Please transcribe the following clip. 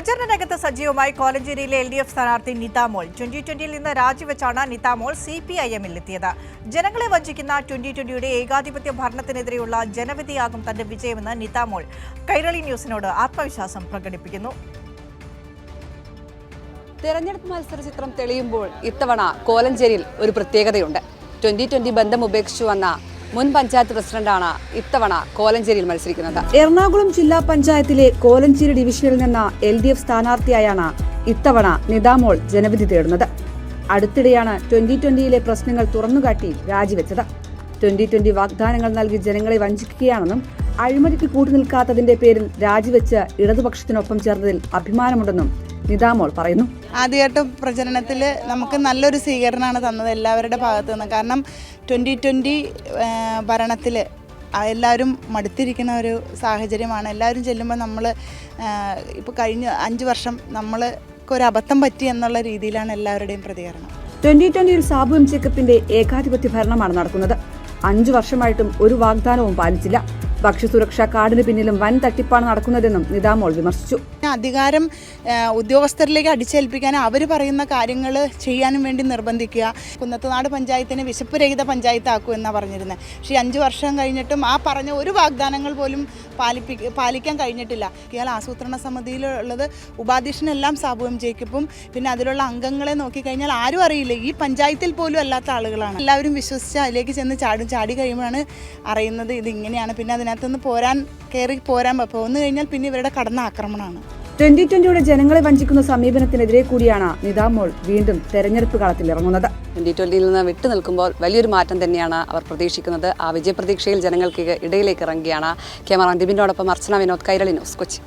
പ്രചരണ രംഗത്ത് സജീവമായി കോലഞ്ചേരിയിലെ എൽ ഡി എഫ് സ്ഥാനാർത്ഥി നിതാമോൾ. ട്വന്റി ട്വന്റിയിൽ നിന്ന് രാജിവെച്ചാണ് നിതാമോൾ സി പി ഐ എമ്മിൽ എത്തിയത്. ജനങ്ങളെ വഞ്ചിക്കുന്ന ട്വന്റി ട്വന്റിയുടെ ഏകാധിപത്യ ഭരണത്തിനെതിരെയുള്ള ജനവിധിയാകും തന്റെ വിജയമെന്ന് നിതാമോൾ കൈരളി ന്യൂസിനോട് ആത്മവിശ്വാസം പ്രകടിപ്പിക്കുന്നു. തെരഞ്ഞെടുപ്പ് മത്സര ചിത്രം തെളിയുമ്പോൾ ഇത്തവണ കോലഞ്ചേരിയിൽ ഒരു പ്രത്യേകതയുണ്ട്. ട്വന്റി ട്വന്റി ബന്ധം ഉപേക്ഷിച്ചു വന്ന മുൻ പഞ്ചായത്ത് പ്രസിഡന്റാണ് ഇത്തവണ കോലഞ്ചേരിയിൽ മത്സരിക്കുന്നത്. എറണാകുളം ജില്ലാ പഞ്ചായത്തിലെ കോലഞ്ചേരി ഡിവിഷനിൽ നിന്ന് എൽ ഡി എഫ് സ്ഥാനാർത്ഥിയായാണ് ഇത്തവണ നിതാമോൾ ജനവിധി തേടുന്നത്. അടുത്തിടെയാണ് ട്വന്റി ട്വന്റിയിലെ പ്രശ്നങ്ങൾ തുറന്നുകാട്ടി രാജിവെച്ചത്. ട്വന്റി ട്വന്റി വാഗ്ദാനങ്ങൾ നൽകി ജനങ്ങളെ വഞ്ചിക്കുകയാണെന്നും അഴിമതിക്ക് കൂട്ടുനിൽക്കാത്തതിന്റെ പേരിൽ രാജിവെച്ച് ഇടതുപക്ഷത്തിനൊപ്പം ചേർന്നതിൽ അഭിമാനമുണ്ടെന്നും നിതാമോൾ പറയുന്നു. ആദ്യമായിട്ട് പ്രചരണത്തിൽ നമുക്ക് നല്ലൊരു സ്വീകരണമാണ് തന്നത് എല്ലാവരുടെ ഭാഗത്തു നിന്ന്. കാരണം ട്വന്റി ട്വന്റി ഭരണത്തിൽ എല്ലാവരും മടുത്തിരിക്കുന്ന ഒരു സാഹചര്യമാണ്. എല്ലാവരും ചെല്ലുമ്പോൾ നമ്മൾ ഇപ്പോൾ കഴിഞ്ഞ അഞ്ച് വർഷം നമ്മൾക്ക് ഒരു അബദ്ധം പറ്റി എന്നുള്ള രീതിയിലാണ് എല്ലാവരുടെയും പ്രതികരണം. ട്വന്റി ട്വന്റിയിൽ സാബു എം ചേക്കപ്പിന്റെ ഏകാധിപത്യ ഭരണമാണ് നടക്കുന്നത്. അഞ്ചു വർഷമായിട്ടും ഒരു വാഗ്ദാനവും പാലിച്ചില്ല. ഭക്ഷ്യസുരക്ഷാ കാർഡിന് പിന്നിലും വൻ തട്ടിപ്പാണ് നടക്കുന്നതെന്നും നിതാമോൾ വിമർശിച്ചു. അധികാരം ഉദ്യോഗസ്ഥരിലേക്ക് അടിച്ചേൽപ്പിക്കാൻ അവർ പറയുന്ന കാര്യങ്ങൾ ചെയ്യാനും വേണ്ടി നിർബന്ധിക്കുക. കുന്നത്തുനാട് പഞ്ചായത്തിനെ വിശപ്പ് രഹിത പഞ്ചായത്താക്കൂ എന്നാണ് പറഞ്ഞിരുന്നത് പക്ഷേ അഞ്ചു വർഷം കഴിഞ്ഞിട്ടും ആ പറഞ്ഞ ഒരു വാഗ്ദാനങ്ങൾ പോലും പാലിപ്പി പാലിക്കാൻ കഴിഞ്ഞിട്ടില്ല. ഇയാൾ ആസൂത്രണ സമിതിയിലുള്ളത് ഉപാധ്യക്ഷനെല്ലാം സാബു എം ജേക്കബും പിന്നെ അതിലുള്ള അംഗങ്ങളെ നോക്കിക്കഴിഞ്ഞാൽ ആരും അറിയില്ല. ഈ പഞ്ചായത്തിൽ പോലും അല്ലാത്ത ആളുകളാണ്. എല്ലാവരും വിശ്വസിച്ച് അതിലേക്ക് ചെന്ന് ചാടും ചാടി കഴിയുമ്പോഴാണ് അറിയുന്നത് ഇത് ഇങ്ങനെയാണ് പിന്നെ അതിനകത്തുനിന്ന് പോരാൻ കയറി പോരാൻ പോന്നു കഴിഞ്ഞാൽ പിന്നെ ഇവരുടെ കടന്ന ആക്രമണമാണ്. ട്വന്റി ട്വന്റിയുടെ ജനങ്ങളെ വഞ്ചിക്കുന്ന സമീപനത്തിനെതിരെ കൂടിയാണ് നിതാമോൾ വീണ്ടും തെരഞ്ഞെടുപ്പ് കളത്തിൽ ഇറങ്ങുന്നത്. ട്വന്റി ട്വന്റിയിൽ നിന്ന് വിട്ടു നിൽക്കുമ്പോൾ വലിയൊരു മാറ്റം തന്നെയാണ് അവർ പ്രതീക്ഷിക്കുന്നത്. ആ വിജയപ്രതീക്ഷയിൽ ജനങ്ങൾക്ക് ഇടയിലേക്ക് ഇറങ്ങുകയാണ് ക്യാമറ ദിബിനോടൊപ്പം അർച്ചന വിനോദ് കൈരളി ന്യൂസ് കൊച്ചി.